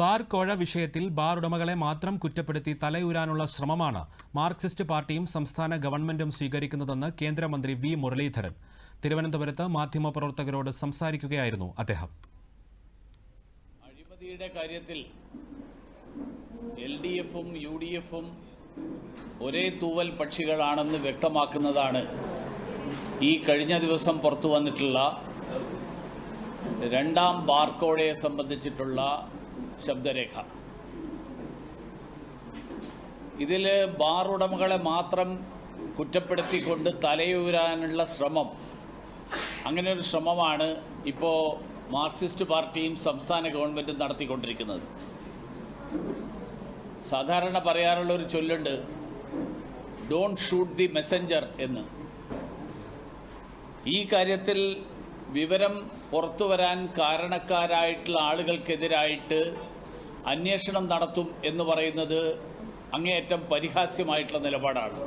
Bar കോഴ വിഷയത്തിൽ bar ഉടമകളെ മാത്രം കുറ്റപ്പെടുത്തി തലയൂരാനുള്ള ശ്രമമാണ് മാർക്സിസ്റ്റ് പാർട്ടിയും സംസ്ഥാന ഗവൺമെന്റും സ്വീകരിക്കുന്നതെന്ന് കേന്ദ്രമന്ത്രി വി മുരളീധരൻ. തിരുവനന്തപുരത്ത് മാധ്യമപ്രവർത്തകരോട് സംസാരിക്കുകയായിരുന്നു അദ്ദേഹം. അഴിമതിയുടെ കാര്യത്തിൽ എൽ ഡി എഫും യു ഡി എഫും ഒരേ തൂവൽ പക്ഷികളാണെന്ന് വ്യക്തമാക്കുന്നതാണ് ഈ കഴിഞ്ഞ ദിവസം പുറത്തു വന്നിട്ടുള്ള രണ്ടാം ബാർക്കോഴയെ സംബന്ധിച്ചിട്ടുള്ള ശബ്ദരേഖ. ഇതിൽ ബാർ ഉടമകളെ മാത്രം കുറ്റപ്പെടുത്തിക്കൊണ്ട് തലയൂരാനുള്ള ശ്രമം. അങ്ങനെ ഒരു ശ്രമമാണ് ഇപ്പോൾ മാർക്സിസ്റ്റ് പാർട്ടിയും സംസ്ഥാന ഗവൺമെന്റും നടത്തിക്കൊണ്ടിരിക്കുന്നത്. സാധാരണ പറയാറുള്ള ഒരു ചൊല്ലുണ്ട് ഡോണ്ട് ഷൂട്ട് ദി മെസ്സഞ്ചർ എന്ന്. ഈ കാര്യത്തിൽ വിവരം പുറത്തു വരാൻ കാരണക്കാരായിട്ടുള്ള ആളുകൾക്കെതിരായിട്ട് അന്വേഷണം നടത്തും എന്ന് പറയുന്നത് അങ്ങേയറ്റം പരിഹാസ്യമായിട്ടുള്ള നിലപാടാണ്.